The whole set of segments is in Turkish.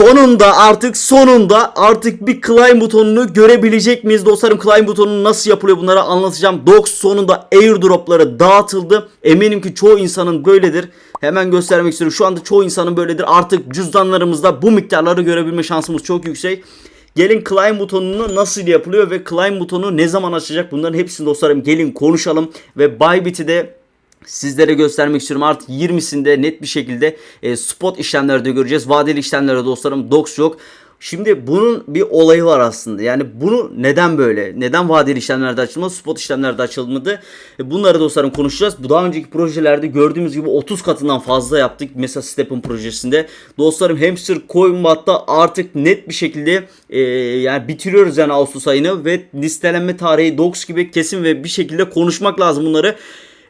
sonunda artık sonunda artık bir climb butonunu görebilecek miyiz dostlarım? Climb butonunu nasıl yapılıyor bunları anlatacağım. Dox sonunda airdropları dağıtıldı. Eminim ki çoğu insanın böyledir. Hemen göstermek istiyorum. Şu anda çoğu insanın böyledir. Artık cüzdanlarımızda bu miktarları görebilme şansımız çok yüksek. Gelin climb butonunu nasıl yapılıyor ve climb butonu ne zaman açacak bunların hepsini dostlarım gelin konuşalım. Ve Bybit'i de sizlere göstermek istiyorum. Artık 20'sinde net bir şekilde e, spot işlemlerde göreceğiz. Vadeli işlemlerde dostlarım dox yok. Şimdi bunun bir olayı var aslında. Yani bunu neden böyle? Neden vadeli işlemlerde açılmadı? Spot işlemlerde açılmadı? E, Bunları dostlarım konuşacağız. Bu daha önceki projelerde gördüğümüz gibi 30 katından fazla yaptık. Mesela Step'in projesinde. Dostlarım Hamster Coinbot'ta artık net bir şekilde e, yani bitiriyoruz yani Ağustos ayını ve listelenme tarihi dox gibi kesin ve bir şekilde konuşmak lazım bunları.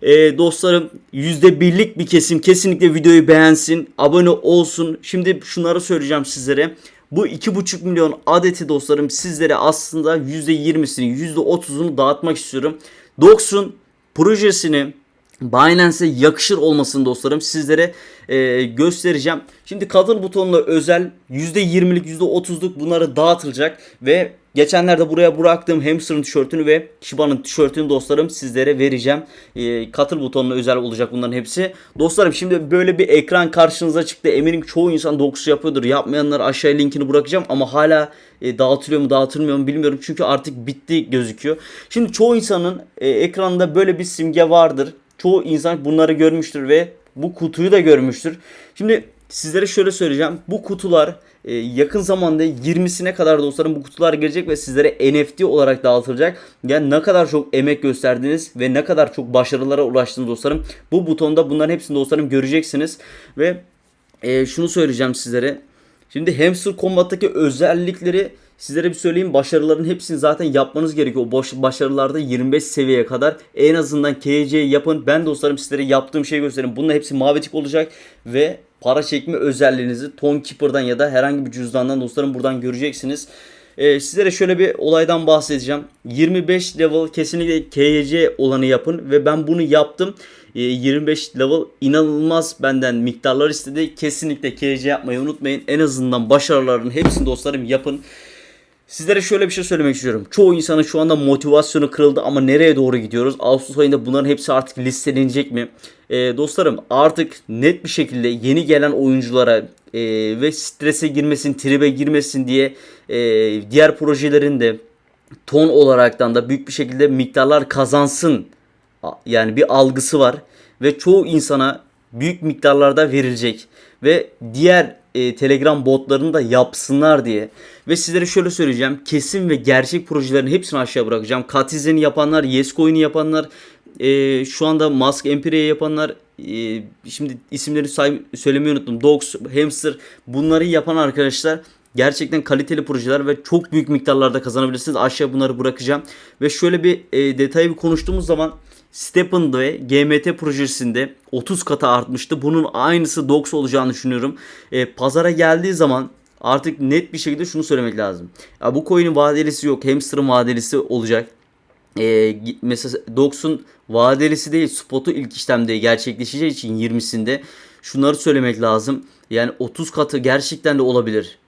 E, dostlarım %1'lik bir kesim kesinlikle videoyu beğensin, abone olsun. Şimdi şunları söyleyeceğim sizlere. Bu 2,5 milyon adeti dostlarım sizlere aslında %20'sini %30'unu dağıtmak istiyorum. Dox'un projesini Binance'e yakışır olmasını dostlarım sizlere e, göstereceğim. Şimdi katıl butonuna özel %20'lik %30'luk bunları dağıtılacak ve geçenlerde buraya bıraktığım hamster'ın tişörtünü ve Shiba'nın tişörtünü dostlarım sizlere vereceğim. E, katıl butonuna özel olacak bunların hepsi. Dostlarım şimdi böyle bir ekran karşınıza çıktı. Eminim çoğu insan dokusu yapıyordur. Yapmayanlar aşağıya linkini bırakacağım ama hala e, dağıtılıyor mu dağıtılmıyor mu bilmiyorum. Çünkü artık bitti gözüküyor. Şimdi çoğu insanın e, ekranda böyle bir simge vardır. Çoğu insan bunları görmüştür ve bu kutuyu da görmüştür. Şimdi sizlere şöyle söyleyeceğim. Bu kutular e, yakın zamanda 20'sine kadar dostlarım bu kutular gelecek ve sizlere NFT olarak dağıtılacak. Yani ne kadar çok emek gösterdiniz ve ne kadar çok başarılara ulaştınız dostlarım. Bu butonda bunların hepsini dostlarım göreceksiniz. Ve e, şunu söyleyeceğim sizlere. Şimdi Hamster Combat'taki özellikleri sizlere bir söyleyeyim. Başarıların hepsini zaten yapmanız gerekiyor. O boş başarılarda 25 seviyeye kadar en azından KC yapın. Ben dostlarım sizlere yaptığım şeyi göstereyim. Bunun hepsi mavi tik olacak ve para çekme özelliğinizi Ton Keeper'dan ya da herhangi bir cüzdandan dostlarım buradan göreceksiniz. Ee, sizlere şöyle bir olaydan bahsedeceğim. 25 level kesinlikle KYC olanı yapın ve ben bunu yaptım. Ee, 25 level inanılmaz benden miktarlar istedi. Kesinlikle KYC yapmayı unutmayın. En azından başarıların hepsini dostlarım yapın. Sizlere şöyle bir şey söylemek istiyorum. Çoğu insanın şu anda motivasyonu kırıldı ama nereye doğru gidiyoruz? Ağustos ayında bunların hepsi artık listelenecek mi? Ee, dostlarım artık net bir şekilde yeni gelen oyunculara e, ve strese girmesin, tribe girmesin diye e, diğer projelerin de ton olaraktan da büyük bir şekilde miktarlar kazansın. Yani bir algısı var ve çoğu insana büyük miktarlarda verilecek ve diğer e, Telegram botlarını da yapsınlar diye. Ve sizlere şöyle söyleyeceğim. Kesin ve gerçek projelerin hepsini aşağı bırakacağım. Katizeni yapanlar, Yescoin'i yapanlar, e, şu anda Mask Empire'yi yapanlar, e, şimdi isimleri say- söylemeyi unuttum. Dogs, Hamster bunları yapan arkadaşlar gerçekten kaliteli projeler ve çok büyük miktarlarda kazanabilirsiniz. Aşağı bunları bırakacağım. Ve şöyle bir e, detayı bir konuştuğumuz zaman Stephen ve GMT projesinde 30 kata artmıştı. Bunun aynısı Dox olacağını düşünüyorum. E, pazara geldiği zaman artık net bir şekilde şunu söylemek lazım. Ya bu coin'in vadelisi yok. Hamster'ın vadelisi olacak. E, mesela Dox'un vadelisi değil spotu ilk işlemde gerçekleşeceği için 20'sinde şunları söylemek lazım. Yani 30 katı gerçekten de olabilir.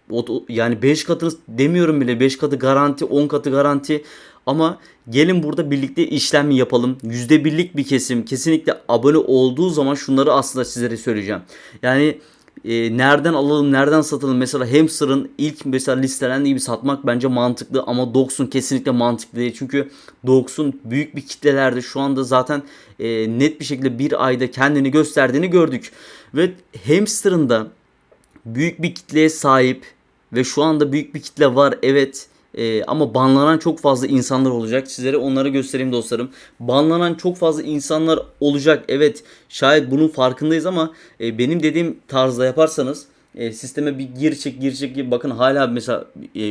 Yani 5 katını demiyorum bile 5 katı garanti 10 katı garanti ama gelin burada birlikte işlem yapalım. %1'lik bir kesim kesinlikle abone olduğu zaman şunları aslında sizlere söyleyeceğim. Yani e, nereden alalım, nereden satalım? Mesela Hamster'ın ilk mesela listelendiği gibi satmak bence mantıklı ama Dox'un kesinlikle mantıklı değil. Çünkü Dox'un büyük bir kitlelerde şu anda zaten e, net bir şekilde bir ayda kendini gösterdiğini gördük. Ve Hamster'ın da büyük bir kitleye sahip ve şu anda büyük bir kitle var evet Ee, ama banlanan çok fazla insanlar olacak. Sizlere onları göstereyim dostlarım. Banlanan çok fazla insanlar olacak. Evet şayet bunun farkındayız ama e, benim dediğim tarzda yaparsanız e, sisteme bir gir çek gir çek gir. Bakın hala mesela e,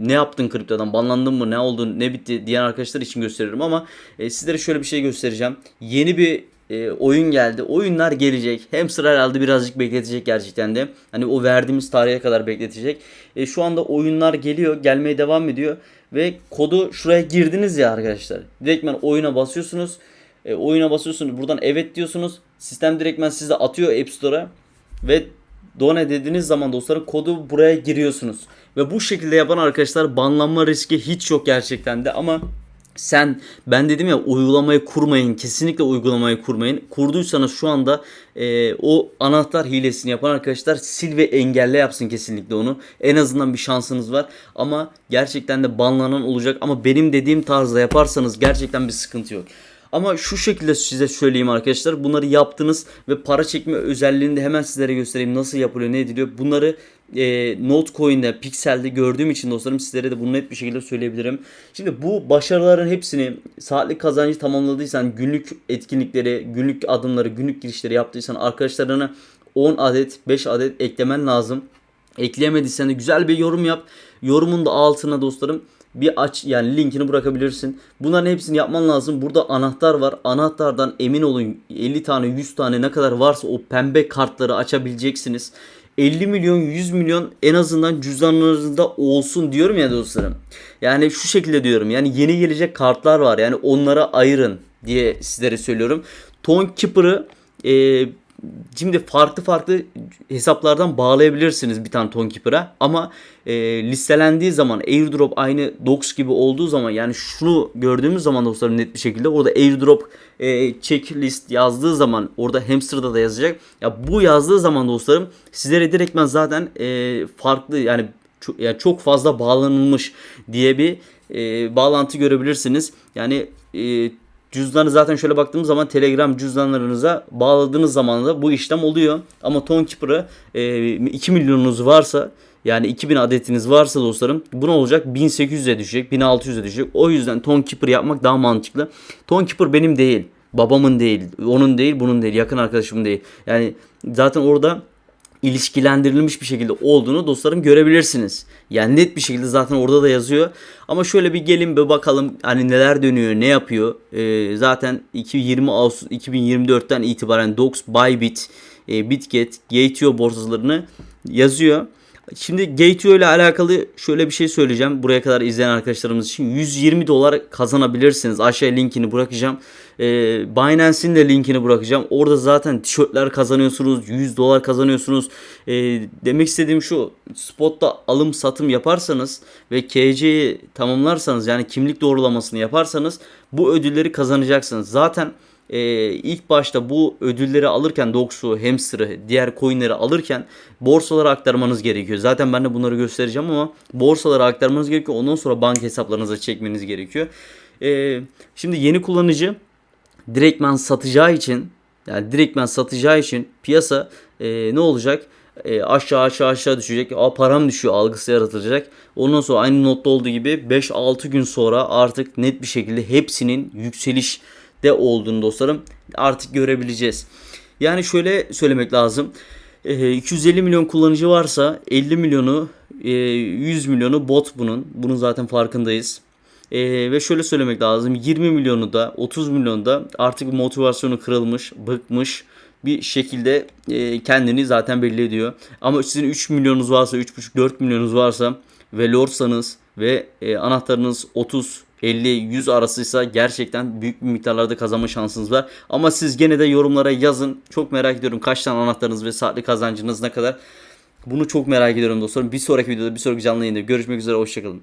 ne yaptın kriptodan banlandın mı ne oldu ne bitti diyen arkadaşlar için gösteriyorum ama e, sizlere şöyle bir şey göstereceğim. Yeni bir e, oyun geldi. Oyunlar gelecek. Hem sıra herhalde birazcık bekletecek gerçekten de. Hani o verdiğimiz tarihe kadar bekletecek. E, şu anda oyunlar geliyor. Gelmeye devam ediyor. Ve kodu şuraya girdiniz ya arkadaşlar. Direktmen oyuna basıyorsunuz. E, oyuna basıyorsunuz. Buradan evet diyorsunuz. Sistem direktmen size atıyor App Store'a. Ve Done dediğiniz zaman dostlarım kodu buraya giriyorsunuz. Ve bu şekilde yapan arkadaşlar banlanma riski hiç yok gerçekten de ama sen ben dedim ya uygulamayı kurmayın kesinlikle uygulamayı kurmayın kurduysanız şu anda e, o anahtar hilesini yapan arkadaşlar sil ve engelle yapsın kesinlikle onu en azından bir şansınız var ama gerçekten de banlanan olacak ama benim dediğim tarzda yaparsanız gerçekten bir sıkıntı yok. Ama şu şekilde size söyleyeyim arkadaşlar. Bunları yaptınız ve para çekme özelliğini de hemen sizlere göstereyim. Nasıl yapılıyor, ne ediliyor. Bunları e, Notecoin'de, Pixel'de gördüğüm için dostlarım sizlere de bunu net bir şekilde söyleyebilirim. Şimdi bu başarıların hepsini saatlik kazancı tamamladıysan, günlük etkinlikleri, günlük adımları, günlük girişleri yaptıysan arkadaşlarına 10 adet, 5 adet eklemen lazım. Ekleyemediysen de güzel bir yorum yap. Yorumun da altına dostlarım bir aç yani linkini bırakabilirsin. Bunların hepsini yapman lazım. Burada anahtar var. Anahtardan emin olun 50 tane 100 tane ne kadar varsa o pembe kartları açabileceksiniz. 50 milyon 100 milyon en azından cüzdanlarınızda olsun diyorum ya dostlarım. Yani şu şekilde diyorum. Yani yeni gelecek kartlar var. Yani onlara ayırın diye sizlere söylüyorum. Ton Keeper'ı e, Şimdi farklı farklı hesaplardan bağlayabilirsiniz bir tane Tonkeeper'a ama e, listelendiği zaman airdrop aynı docs gibi olduğu zaman yani şunu gördüğümüz zaman dostlarım net bir şekilde orada airdrop e, checklist yazdığı zaman orada hamster'da da yazacak. Ya bu yazdığı zaman dostlarım sizlere direktmen zaten e, farklı yani çok, yani çok fazla bağlanılmış diye bir e, bağlantı görebilirsiniz. Yani e, Cüzdanı zaten şöyle baktığımız zaman Telegram cüzdanlarınıza bağladığınız zaman da bu işlem oluyor. Ama Tonkeeper'ı e, 2 milyonunuz varsa yani 2000 adetiniz varsa dostlarım bu ne olacak? 1800'e düşecek, 1600'e düşecek. O yüzden Tonkeeper yapmak daha mantıklı. Tonkeeper benim değil. Babamın değil, onun değil, bunun değil, yakın arkadaşımın değil. Yani zaten orada ilişkilendirilmiş bir şekilde olduğunu dostlarım görebilirsiniz. Yani net bir şekilde zaten orada da yazıyor. Ama şöyle bir gelin bir bakalım hani neler dönüyor, ne yapıyor. Ee, zaten 2020 Ağustos 2024'ten itibaren Dox, Bybit, e, Bitget, Gateo borsalarını yazıyor. Şimdi Gateo ile alakalı şöyle bir şey söyleyeceğim. Buraya kadar izleyen arkadaşlarımız için 120 dolar kazanabilirsiniz. Aşağıya linkini bırakacağım. Ee, Binance'in de linkini bırakacağım. Orada zaten tişörtler kazanıyorsunuz. 100 dolar kazanıyorsunuz. Ee, demek istediğim şu. Spotta alım satım yaparsanız ve KC'yi tamamlarsanız yani kimlik doğrulamasını yaparsanız bu ödülleri kazanacaksınız. Zaten e, ilk başta bu ödülleri alırken Dox'u, Hamster'ı, diğer coinleri alırken borsalara aktarmanız gerekiyor. Zaten ben de bunları göstereceğim ama borsalara aktarmanız gerekiyor. Ondan sonra banka hesaplarınıza çekmeniz gerekiyor. E, şimdi yeni kullanıcı direktmen satacağı için yani direktmen satacağı için piyasa e, ne olacak? E, aşağı aşağı aşağı düşecek. Aa param düşüyor algısı yaratılacak. Ondan sonra aynı notta olduğu gibi 5-6 gün sonra artık net bir şekilde hepsinin yükseliş de olduğunu dostlarım artık görebileceğiz. Yani şöyle söylemek lazım. 250 milyon kullanıcı varsa 50 milyonu 100 milyonu bot bunun. Bunun zaten farkındayız. Ee, ve şöyle söylemek lazım 20 milyonu da 30 milyonu da artık motivasyonu kırılmış, bıkmış bir şekilde e, kendini zaten belli ediyor. Ama sizin 3 milyonunuz varsa 3,5-4 milyonunuz varsa ve lordsanız ve e, anahtarınız 30 50-100 arasıysa gerçekten büyük bir miktarlarda kazanma şansınız var. Ama siz gene de yorumlara yazın. Çok merak ediyorum kaç tane anahtarınız ve saatlik kazancınız ne kadar. Bunu çok merak ediyorum dostlarım. Bir sonraki videoda bir sonraki canlı yayında görüşmek üzere. Hoşçakalın.